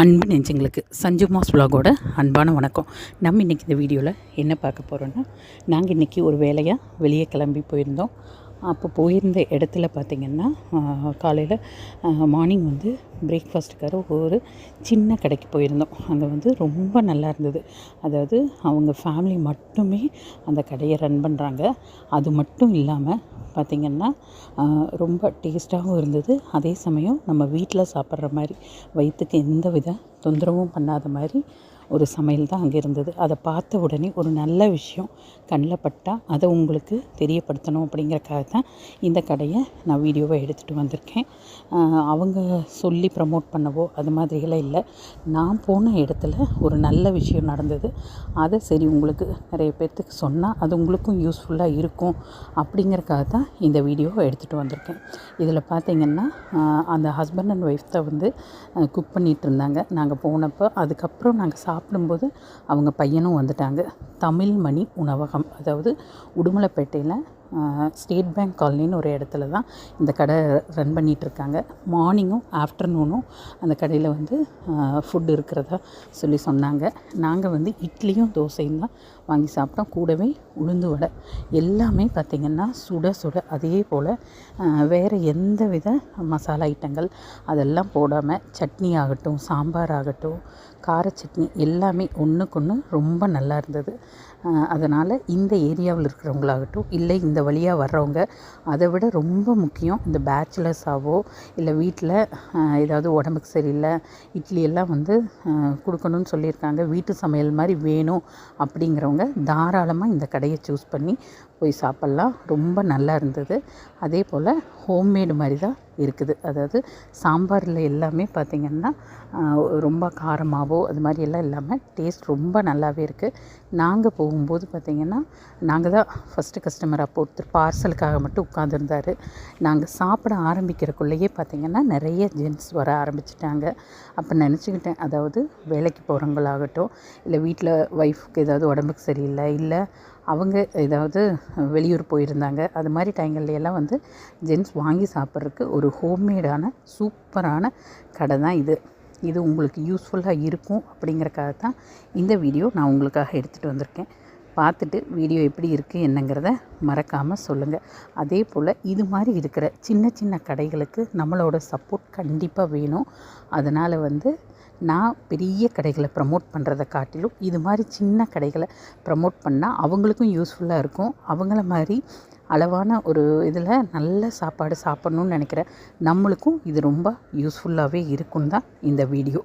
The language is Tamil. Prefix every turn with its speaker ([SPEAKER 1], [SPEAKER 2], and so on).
[SPEAKER 1] அன்பு நெஞ்சங்களுக்கு சஞ்சு மாஸ் விலாகோட அன்பான வணக்கம். நம்ம இன்றைக்கி இந்த வீடியோவில் என்ன பார்க்க போகிறோன்னா நாங்கள் இன்றைக்கி ஒரு வேலையாக வெளியே கிளம்பி போயிருந்தோம். அப்போ போயிருந்த இடத்துல பார்த்திங்கன்னா காலையில் மார்னிங் வந்து பிரேக்ஃபாஸ்ட்டுக்காக ஒரு சின்ன கடைக்கு போயிருந்தோம். அங்கே வந்து ரொம்ப நல்லா இருந்தது. அதாவது அவங்க ஃபேமிலி மட்டுமே அந்த கடையை ரன் பண்ணுறாங்க அது மட்டும் இல்லாமல் பார்த்திங்கன்னா ரொம்ப டேஸ்ட்டாகவும் இருந்தது. அதே சமயம் நம்ம வீட்டில் சாப்பிட்ற மாதிரி வயிற்றுக்கு எந்த வித தொந்தரவும் பண்ணாத மாதிரி ஒரு சமையல் தான் அங்கே இருந்தது. அதை பார்த்த உடனே ஒரு நல்ல விஷயம் கண்ணில் பட்டால் அதை உங்களுக்கு தெரியப்படுத்தணும் அப்படிங்கிறக்காக தான் இந்த கடையை நான் வீடியோவை எடுத்துகிட்டு வந்திருக்கேன். அவங்க சொல்லி ப்ரமோட் பண்ணவோ அது மாதிரியெல்லாம் இல்லை. நான் போன இடத்துல ஒரு நல்ல விஷயம் நடந்தது. அதை சரி உங்களுக்கு நிறைய பேர்த்துக்கு சொன்னால் அது உங்களுக்கும் யூஸ்ஃபுல்லாக இருக்கும் அப்படிங்கிறக்காக தான் இந்த வீடியோவை எடுத்துகிட்டு வந்திருக்கேன். இதில் பார்த்தீங்கன்னா அந்த ஹஸ்பண்ட் அண்ட் ஒய்ஃப் தான் வந்து குக் பண்ணிகிட்டு இருந்தாங்க. நாங்கள் போனப்போ அதுக்கப்புறம் நாங்கள் சா சாப்பிடும்போது அவங்க பையனும் வந்துட்டாங்க. தமிழ்மணி உணவகம் அதாவது உடுமலைப்பேட்டையில் ஸ்டேட் பேங்க் காலனின்னு ஒரு இடத்துல தான் இந்த கடை ரன் பண்ணிகிட்ருக்காங்க. மார்னிங்கும் ஆஃப்டர்நூனும் அந்த கடையில் வந்து ஃபுட் இருக்கிறதா சொல்லி சொன்னாங்க. நாங்கள் வந்து இட்லியும் தோசையும் தான் வாங்கி சாப்பிட்டோம். கூடவே உளுந்து வடை. எல்லாமே பார்த்திங்கன்னா சுட சுட. அதே போல் வேறு எந்த வித மசாலா ஐட்டங்கள் அதெல்லாம் போடாமல் சட்னி ஆகட்டும் சாம்பார் ஆகட்டும் கார சட்னி எல்லாமே ஒன்றுக்கொன்று ரொம்ப நல்லா இருந்தது. அதனால் இந்த ஏரியாவில் இருக்கிறவங்களாகட்டும் இல்லை இந்த வழியாக வர்றவங்க அதை விட ரொம்ப முக்கியம் இந்த பேச்சுலர்ஸாவோ இல்லை வீட்டில் ஏதாவது உடம்புக்கு சரியில்லை இட்லி எல்லாம் வந்து கொடுக்கணும்னு சொல்லியிருக்காங்க வீட்டு சமையல் மாதிரி வேணும் அப்படிங்கிறவங்க தாராளமாக இந்த கடையை சூஸ் பண்ணி போய் சாப்பிட்லாம். ரொம்ப நல்லா இருந்தது. அதே போல் ஹோம்மேடு மாதிரி தான் இருக்குது. அதாவது சாம்பாரில் எல்லாமே பார்த்திங்கன்னா ரொம்ப காரமாகவோ அது மாதிரி எல்லாம் இல்லாமல் டேஸ்ட் ரொம்ப நல்லாவே இருக்குது நாங்கள் போகும்போது பார்த்திங்கன்னா நாங்கள் தான் ஃபஸ்ட்டு கஸ்டமர் அப்போ ஒருத்தர் பார்சலுக்காக மட்டும் உட்காந்துருந்தார் நாங்கள் சாப்பிட ஆரம்பிக்கிறக்குள்ளேயே பார்த்திங்கன்னா நிறைய ஜென்ஸ் வர ஆரம்பிச்சிட்டாங்க. அப்போ நினச்சிக்கிட்டேன் அதாவது வேலைக்கு போகிறவங்களாகட்டும் இல்லை வீட்டில் ஒய்ஃப்க்கு ஏதாவது உடம்புக்கு சரியில்லை இல்லை அவங்க ஏதாவது வெளியூர் போயிருந்தாங்க. அது மாதிரி டைங்கள்லையெல்லாம் வந்து ஜென்ஸ் வாங்கி சாப்பிட்றதுக்கு ஒரு ஹோம்மேடான சூப்பரான கடை தான் இது. இது உங்களுக்கு யூஸ்ஃபுல்லாக இருக்கும் அப்படிங்கிறக்காக தான் இந்த வீடியோ நான் உங்களுக்காக எடுத்துகிட்டு வந்திருக்கேன். பார்த்துட்டு வீடியோ எப்படி இருக்குது என்னங்கிறத மறக்காமல் சொல்லுங்கள் அதே போல் இது மாதிரி இருக்கிற சின்ன சின்ன கடைகளுக்கு நம்மளோட சப்போர்ட் கண்டிப்பாக வேணும். அதனால் வந்து நான் பெரிய கடைகளை ப்ரமோட் பண்ணுறதை காட்டிலும் இது மாதிரி சின்ன கடைகளை ப்ரமோட் பண்ணால் அவங்களுக்கும் யூஸ்ஃபுல்லாக இருக்கும். அவங்கள மாதிரி அளவான ஒரு இதில் நல்ல சாப்பாடு சாப்பிட்ணுன்னு நினைக்கிற நம்மளுக்கும் இது ரொம்ப யூஸ்ஃபுல்லாகவே இருக்கும் தான் இந்த வீடியோ